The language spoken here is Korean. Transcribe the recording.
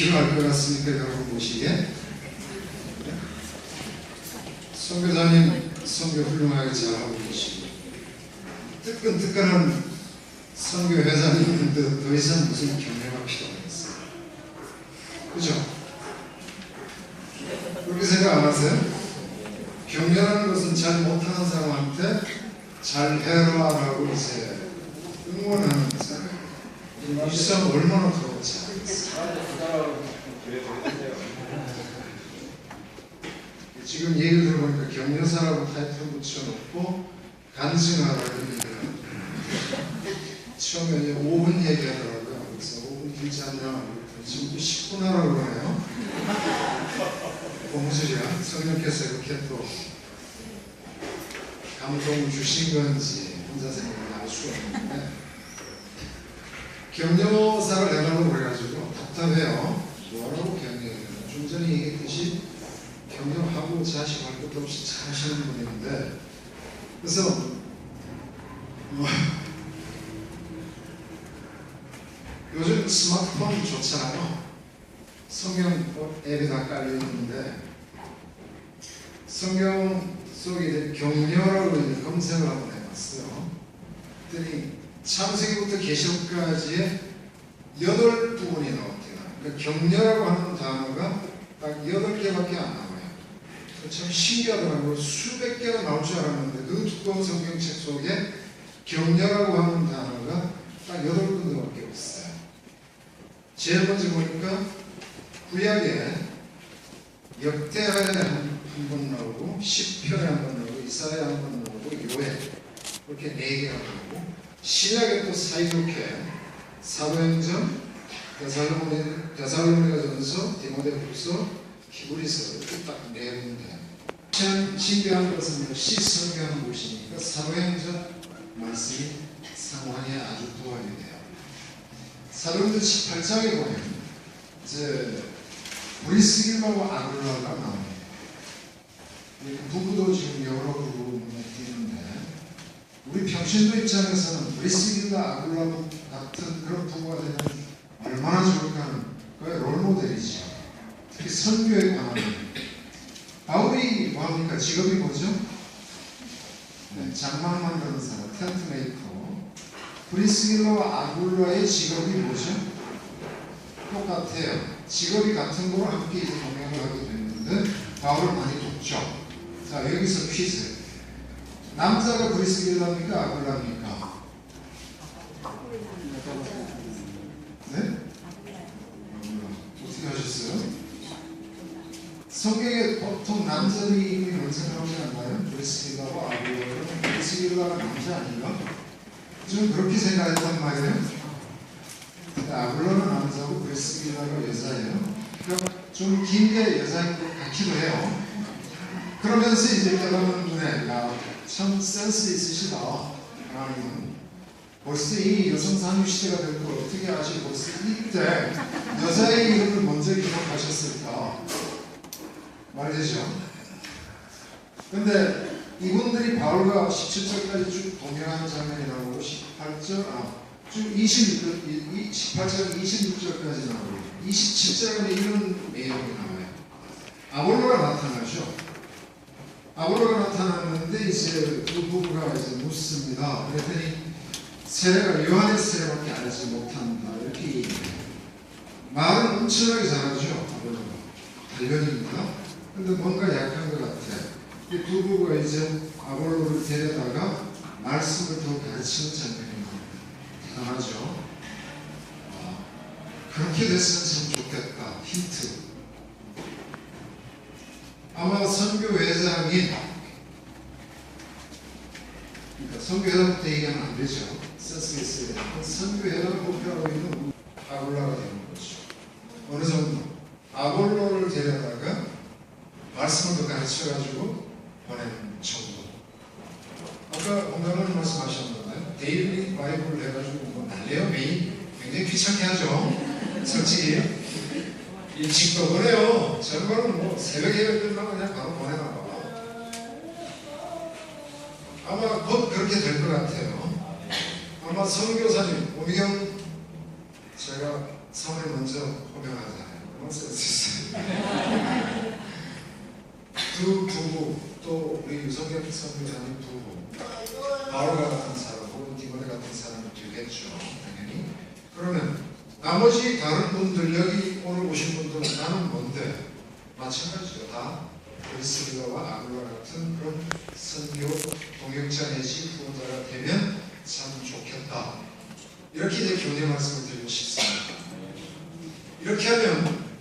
필요할 것 같습니까? 여러분 보시기에 선교사님 선교 훌륭하게 잘하고 계시고 뜨끈뜨끈한 선교 회장님들도 더 이상 무슨 격려가 필요하겠어요. 그죠? 그렇게 생각 안 하세요? 격려하는 것은 잘 못하는 사람한테 잘 해라라고 이제 응원하는 사람 얼마나 부러운 지 알겠어요. 지금 얘기를 들어보니까 격려사라고 타이틀 붙여놓고 간증하라고 얘기를 처음에 이제 5분 얘기하더라고요. 그래서 5분 길지 않냐? 지금 10분 하라고 그러네요. 공수리야 성령께서 이렇게 또 감동을 주신 건지 혼자 생각을 알 수가 없는데 격려사를 내달라고 그래가지고 답답해요. 뭐라고 격려해요? 좀 전에 얘기했듯이 격려하고 자식 할 것도 없이 잘 하시는 분인데 그래서 뭐 요즘 스마트폰 좋잖아요. 성경 앱이 다 깔려 있는데 성경 속에 이제 격려라고 검색을 한번 해봤어요. 그랬더니 창세기부터 계시록까지의 여덟 부분이 나왔대요. 그러니까 격려라고 하는 단어가 딱 여덟 개밖에 안 나와요. 참 신기하더라고요. 수백 개가 나올 줄 알았는데 그 두꺼운 성경책 속에 격려라고 하는 단어가 딱 여덟 군데밖에 없어요. 제일 먼저 보니까 구약에 역대하에 한 번 나오고 시편에 한 번 나오고 이사야 한번 나오고 요에 이렇게 네 개가 나오고 신약에 또 사이좋게 사도행전 데살로니 데살로니가전서 디모데후서 히브리서 이렇게 딱네 군데 참 신기한 것은 역시 성경하는 곳이니까 사도행전 말씀이 상황에 아주 부합이 돼요. 사도행전 18장에 보면 이제 브리스길하고 아굴라가 나옵니다. 이 부부도 지금 여러 부부 눈에 띄는데 우리 평신도 입장에서는 브리스길과 아굴라 같은 그런 부부가 되면 얼마나 좋을까 하는 그의 롤모델이죠. 특히 선교에 관한 바울이 뭐합니까? 직업이 뭐죠? 네, 장막 만드는 사람, 텐트 메이커. 브리스길라와 아굴라의 직업이 뭐죠? 똑같아요. 직업이 같은 거로 함께 이제 동행을 하게 됐는데 바울을 많이 돕죠. 자 여기서 퀴즈. 남자가 브리스길라입니까? 아굴라입니까? 네? 어떻게 하셨어요? 성경에 보통 남자들이 뭔 생각하지 않나요? 브리스길라와 아굴라. 브리스길라가 남자 아닌가? 좀 그렇게 생각했단 말이에요. 아굴라는 남자고 브리스길라가 여자예요. 그럼 좀 길게 여자인 것 같기도 해요. 그러면서 이제 깨닫는 눈에 야참 센스 있으시다. 하나님은 벌써 이 여성 상류 시대가 될걸 어떻게 아시고 벌써 이때 여자의 이름을 먼저 기록하셨을까 말이죠. 근데 이분들이 바울과 17절까지 쭉 동행하는 장면이 나오고 18절 아, 쭉 26절, 18절 26절까지 나오고 27절에 이런 내용이 나와요. 아볼로가 나타나죠. 아볼로가 나타났는데 이제 그 부부가 이제 묻습니다. 그랬더니 세례가 요한의 세례밖에 알지 못한다 이렇게 얘기해요. 말은 엄청나게 잘하죠. 아볼로가 단련입니다. 근데 뭔가 약한 것 같아. 이 두 부부가 이제 아볼로를 데려다가 말씀을 더 가르치는 장면이 대단하죠. 아, 그렇게 됐으면 참 좋겠다. 힌트. 아마 선교회장이 그러니까 선교회장부터 얘기하면 안 되죠. 센스가 있어야 되니까 선교회장을 목표하고 있는 아볼라가 되는 거죠. 어느 정도 아볼로를 데려다가 말씀을 더 가르쳐가지고 보내는 정도. 아까 공감을 말씀하셨는데 데일리 바이블을 해가지고 뭐 날래요 매일 굉장히 귀찮게 하죠. 솔직히 일찍도 보내요. 저거는 뭐 새벽에 끝나고 그냥 바로 보내나 봐. 아마 곧 그렇게 될 것 같아요. 아마 선교사님 오미경 제가 성을 먼저 호명하잖아요. 두 부부 또 우리 유성엽 선교사님 부부 바울과 같은 사람 혹은 디모데 같은 사람이 되겠죠 당연히 그러면 나머지 다른 분들 여기 오늘 오신 분들은 나는 뭔데? 마찬가지죠 다 그리스도와 아굴과 같은 그런 선교 동역자 내지 후보자가 되면 참 좋겠다. 이렇게 이제 교훈의 말씀을 드리고 싶습니다. 이렇게 하면